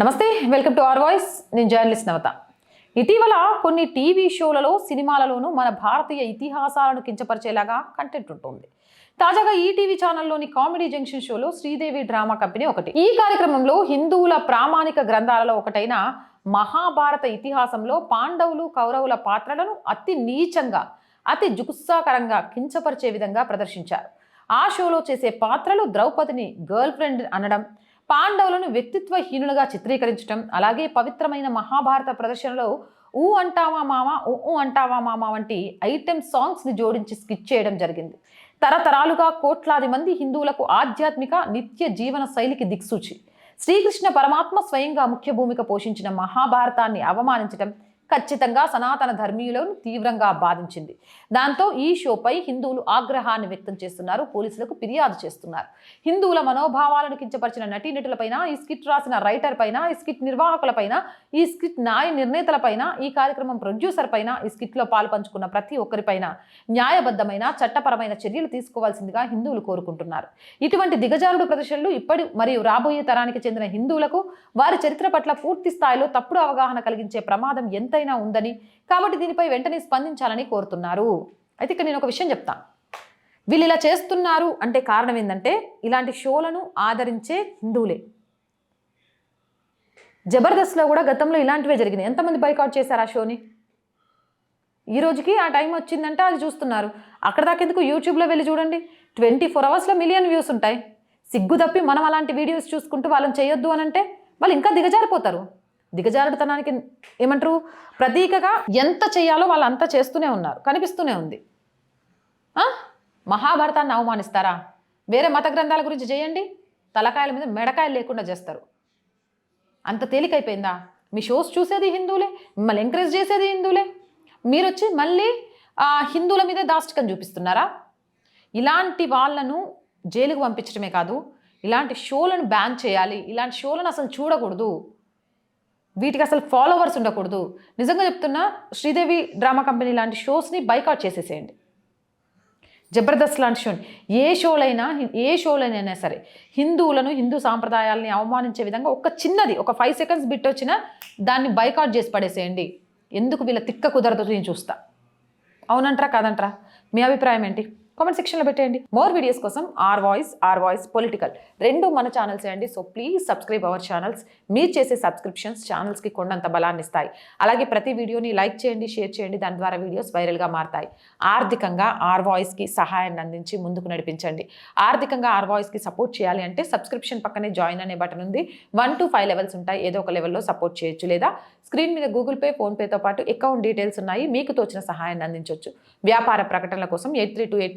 నమస్తే welcome to R voice. నేను journalist నవత. ఇటీవల కొన్ని టీవీ షోలలో సినిమాలలోనూ మన భారతీయ ఇతిహాసాలను కించపరిచేలాగా కంటెంట్ ఉంటుంది. తాజాగా ఈటీవీ ఛానల్లోని కామెడీ జంక్షన్ షోలో శ్రీదేవి డ్రామా కంపెనీ ఒకటి. ఈ కార్యక్రమంలో హిందువుల ప్రామాణిక గ్రంథాలలో ఒకటైన మహాభారత ఇతిహాసంలో పాండవులు కౌరవుల పాత్రలను అతి నీచంగా అతి జుగుత్సాకరంగా కించపరిచే విధంగా ప్రదర్శించారు. ఆ షోలో చేసే పాత్రలు ద్రౌపదిని గర్ల్ ఫ్రెండ్ అనడం పాండవులను వ్యక్తిత్వహీనులుగా చిత్రీకరించడం అలాగే పవిత్రమైన మహాభారత ప్రదర్శనలో ఊ అంటావా మామ ఊ అంటావా మామ వంటి ఐటెం సాంగ్స్ని జోడించి స్కిచ్ చేయడం జరిగింది. తరతరాలుగా కోట్లాది మంది హిందువులకు ఆధ్యాత్మిక నిత్య జీవన శైలికి దిక్సూచి. శ్రీకృష్ణ పరమాత్మ స్వయంగా ముఖ్య భూమిక పోషించిన మహాభారతాన్ని అవమానించడం ఖచ్చితంగా సనాతన ధర్మీయులను తీవ్రంగా బాధించింది. దాంతో ఈ షోపై హిందువులు ఆగ్రహాన్ని వ్యక్తం చేస్తున్నారు. పోలీసులకు ఫిర్యాదు చేస్తున్నారు. హిందువుల మనోభావాలను కించపరిచిన నటీనటులపైన ఈ స్కిట్ రాసిన రైటర్ పైన ఈ స్కిట్ నిర్వాహకులపైన ఈ స్కిట్ న్యాయ నిర్ణేతలపైన ఈ కార్యక్రమం ప్రొడ్యూసర్ పైన ఈ స్కిట్లో పాల్పంచుకున్న ప్రతి ఒక్కరిపైన న్యాయబద్ధమైన చట్టపరమైన చర్యలు తీసుకోవాల్సిందిగా హిందువులు కోరుకుంటున్నారు. ఇటువంటి దిగజారుడు ప్రదర్శనలు ఇప్పటి మరియు రాబోయే తరానికి చెందిన హిందువులకు వారి చరిత్ర పట్ల పూర్తి స్థాయిలో తప్పుడు అవగాహన కలిగించే ప్రమాదం ఎంత ఎంతైనా ఉందని. కాబట్టి దీనిపై వెంటనే స్పందించాలని కోరుతున్నారు. అయితే ఇక్కడ నేను ఒక విషయం చెప్తాను వీళ్ళు ఇలా చేస్తున్నారు అంటే కారణం ఏంటంటే ఇలాంటి షోలను ఆదరించే హిందువులే. జబర్దస్త్లో కూడా గతంలో ఇలాంటివే జరిగినాయి. ఎంతమంది బైకౌట్ చేశారు ఆ షోని? ఈ రోజుకి ఆ టైం వచ్చిందంటే అది చూస్తున్నారు. అక్కడ దాకా ఎందుకు యూట్యూబ్లో వెళ్ళి చూడండి? ట్వంటీ ఫోర్ అవర్స్లో మిలియన్ వ్యూస్ ఉంటాయి. సిగ్గు తప్పి మనం అలాంటి వీడియోస్ చూసుకుంటూ వాళ్ళని చేయొద్దు అని అంటే వాళ్ళు ఇంకా దిగజారిపోతారు. దిగజారుడుతనానికి ఏమంటారు? ప్రతీకగా ఎంత చేయాలో వాళ్ళు అంతా చేస్తూనే ఉన్నారు. కనిపిస్తూనే ఉంది. మహాభారతాన్ని అవమానిస్తారా? వేరే మత గ్రంథాల గురించి చేయండి. తలకాయల మీద మెడకాయలు లేకుండా చేస్తారు. అంత తేలికైపోయిందా? మీ షోస్ చూసేది హిందువులే మిమ్మల్ని ఎంకరేజ్ చేసేది హిందువులే. మీరు వచ్చి మళ్ళీ ఆ, హిందువుల మీదే దాష్టికం చూపిస్తున్నారా? ఇలాంటి వాళ్ళను జైలుకు పంపించడమే కాదు ఇలాంటి షోలను బ్యాన్ చేయాలి ఇలాంటి షోలను అసలు చూడకూడదు. వీటికి అసలు ఫాలోవర్స్ ఉండకూడదు. నిజంగా చెప్తున్నా శ్రీదేవి డ్రామా కంపెనీ లాంటి షోస్ని బైకాట్ చేసేసేయండి. జబర్దస్త్ లాంటి షో ఏ షోలైనా ఏ షోలైనా సరే హిందువులను హిందూ సాంప్రదాయాలని అవమానించే విధంగా ఒక చిన్నది ఒక ఫైవ్ సెకండ్స్ బిట్ వచ్చినా దాన్ని బైకాట్ చేసి పడేసేయండి. ఎందుకు వీళ్ళ తిక్క కుదరదు నేను చూస్తా. అవునంటారా కాదంటారా? మీ అభిప్రాయం ఏంటి? కామెంట్ సెక్షన్లో పెట్టేయండి. మోర్ వీడియోస్ కోసం R voice R voice political రెండు మన ఛానల్స్ అండి. So please subscribe our channels మీరు చేసే సబ్స్క్రిప్షన్స్ ఛానల్స్కి కొండంత బలాన్ని ఇస్తాయి. అలాగే ప్రతి వీడియోని లైక్ చేయండి షేర్ చేయండి. దాని ద్వారా వీడియోస్ వైరల్గా మారతాయి. ఆర్థికంగా ఆర్ వాయిస్కి సహాయాన్ని అందించి ముందుకు నడిపించండి. ఆర్థికంగా ఆర్ వాయిస్కి సపోర్ట్ చేయాలి అంటే సబ్స్క్రిప్షన్ పక్కనే జాయిన్ అనే బటన్ ఉంది. వన్ టు ఫైవ్ లెవెల్స్ ఉంటాయి. ఏదో ఒక లెవెల్లో సపోర్ట్ చేయొచ్చు. లేదా స్క్రీన్ మీద గూగుల్ పే ఫోన్పేతో పాటు అకౌంట్ డీటెయిల్స్ ఉన్నాయి. మీకు తోచిన సహాయాన్ని అందించవచ్చు వ్యాపార ప్రకటనల కోసం eight three two eight